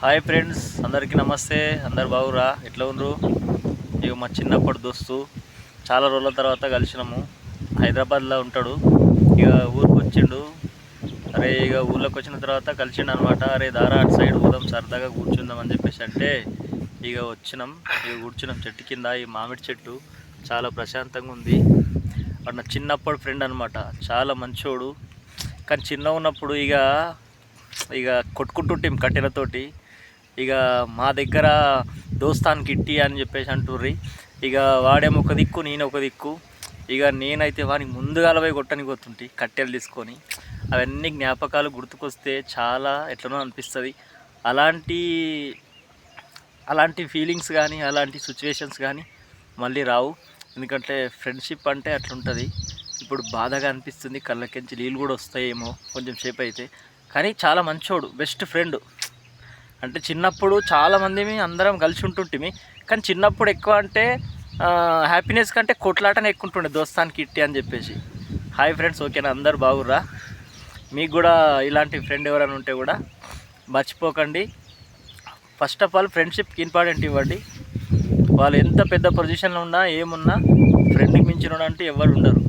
Hi friends అందరికీ నమస్తే. అందరు బాగురా? ఎట్లా ఉన్నారు ఇక మా చిన్నప్పటి దోస్తు. చాలా రోజుల తర్వాత కలిసినాము. హైదరాబాద్లో ఉంటాడు. ఇక ఊరికి వచ్చిండు. అరే ఇక ఊళ్ళోకి వచ్చిన తర్వాత కలిసిండు అనమాట అరే దారా అటు సైడ్ పోదాం సరదాగా కూర్చుందాం అని చెప్పేసి అంటే ఇక వచ్చినాం. ఇక కూర్చున్నాం చెట్టు కింద ఈ మామిడి చెట్టు. చాలా ప్రశాంతంగా ఉంది. వాడు నా చిన్నప్పటి ఫ్రెండ్ అనమాట చాలా మంచోడు. కానీ చిన్న ఉన్నప్పుడు ఇక ఇక కొట్టుకుంటుంటాం కట్టెలతోటి. ఇక మా దగ్గర దోస్తాన్ కిట్టి అని చెప్పేసి అంటుర్రి. ఇక వాడేమో ఒక దిక్కు నేను ఒక దిక్కు. ఇక నేనైతే వానికి ముందుగాల పోయి కొట్టని పోతుంటే కట్టెలు తీసుకొని. అవన్నీ జ్ఞాపకాలు గుర్తుకొస్తే చాలా ఎట్లనో అనిపిస్తుంది. అలాంటి అలాంటి ఫీలింగ్స్ కానీ అలాంటి సిచ్యువేషన్స్ కానీ మళ్ళీ రావు. ఎందుకంటే ఫ్రెండ్షిప్ అంటే అట్లుంటుంది. ఇప్పుడు బాధగా అనిపిస్తుంది కళ్ళకించి నీళ్ళు కూడా వస్తాయేమో కొంచెం సేపు అయితే. కానీ చాలా మంచోడు బెస్ట్ ఫ్రెండ్ అంటే చిన్నప్పుడు చాలామంది అందరం కలిసి ఉంటుంటిమి కానీ చిన్నప్పుడు ఎక్కువ అంటే హ్యాపీనెస్ కంటే కొట్లాటనే ఎక్కువ ఉంటుండే దోస్తానికి ఇట్టి అని చెప్పేసి. హాయ్ ఫ్రెండ్స్ ఓకేనా? అందరు బాగుర్రా? మీకు కూడా ఇలాంటి ఫ్రెండ్ ఎవరైనా ఉంటే కూడా మర్చిపోకండి. ఫస్ట్ ఆఫ్ ఆల్ ఫ్రెండ్షిప్కి ఇంపార్టెంట్ ఇవ్వండి. వాళ్ళు ఎంత పెద్ద పొజిషన్లో ఉన్నా ఏమున్నా ఫ్రెండ్కి మించిన అంటే ఎవరు ఉండరు.